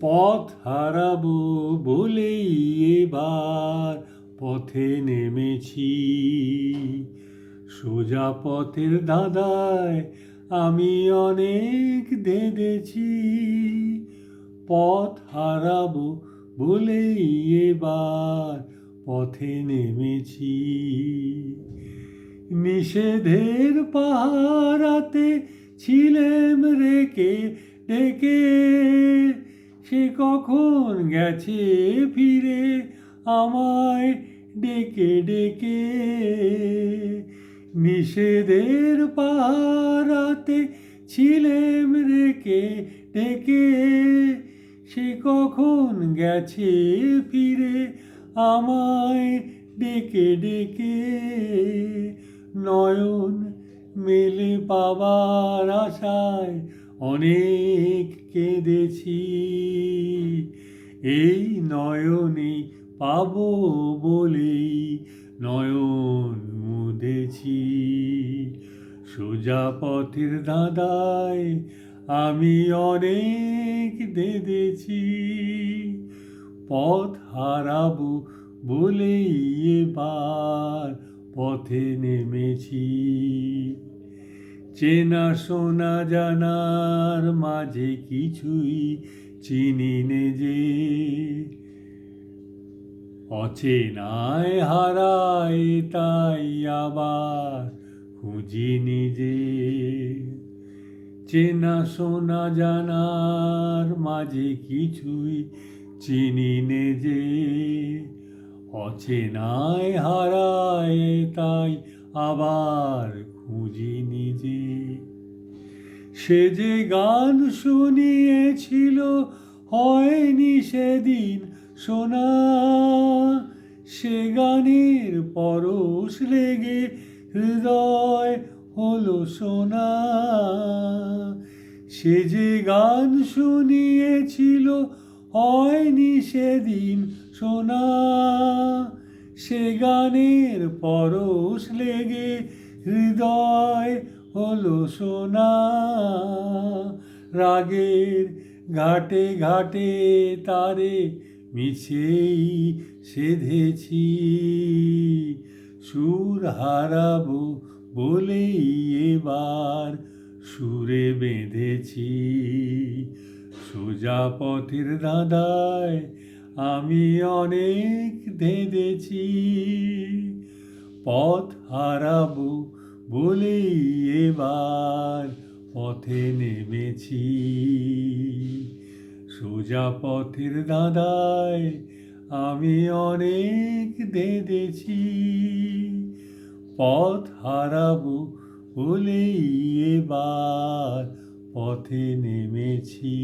পথ হারাবো বলেই এবার পথে নেমেছি। সোজা পথের দাদায় আমি অনেক দেদেছি। পথ হারাবো বলেই এবার পথে নেমেছি। নিষেধের পাহারাতে ছিলেম রেখে ডেকে সে কখন গেছে ফিরে আমায় ডেকে ডেকে? নিষেধের পাহারাতে ছিলেম রেখে, ডেকে? সে কখন গেছে ফিরে আমায় ডেকে ডেকে? নয়ন মেলে পাবার আশায় অনেক কেঁদেছি। এই নয়নে পাবো বলেই নয়ন মুদেছি। সোজা পথের দাদায় আমি অনেক দেদেছি পথ হারাবো বলেই এবার পথে নেমেছি। চেনা শোনা জানার মাঝে কিছুই চিনি নে যে। অচেনায় হারায় তাই আবার খুঁজি নিজে চেনা শোনা জানার মাঝে কিছুই চিনি নে যে। অচেনায় হারায় তাই আবার খুঁজি নিজে। সে যে গান শুনিয়েছিল, হয়নি সেদিন শোনা সে গানের পরশ লেগে হৃদয় হলো সোনা। সে যে গান শুনিয়েছিল, হয়নি সেদিন শোনা সে গানের পরশ লেগে হৃদয় হলো সোনা, রাগের ঘাটে ঘাটে তারে মিছেই সেধেছি। সুর হারাবো বলেই এবার সুরে বেঁধেছি। সোজা পথের দাদায় আমি অনেক দেদেছি পথ হারাবো বলে এবার পথে নেমেছি। সোজা পথের দাদায় আমি অনেক দেদেছি পথ হারাবো বলে এবার পথে নেমেছি।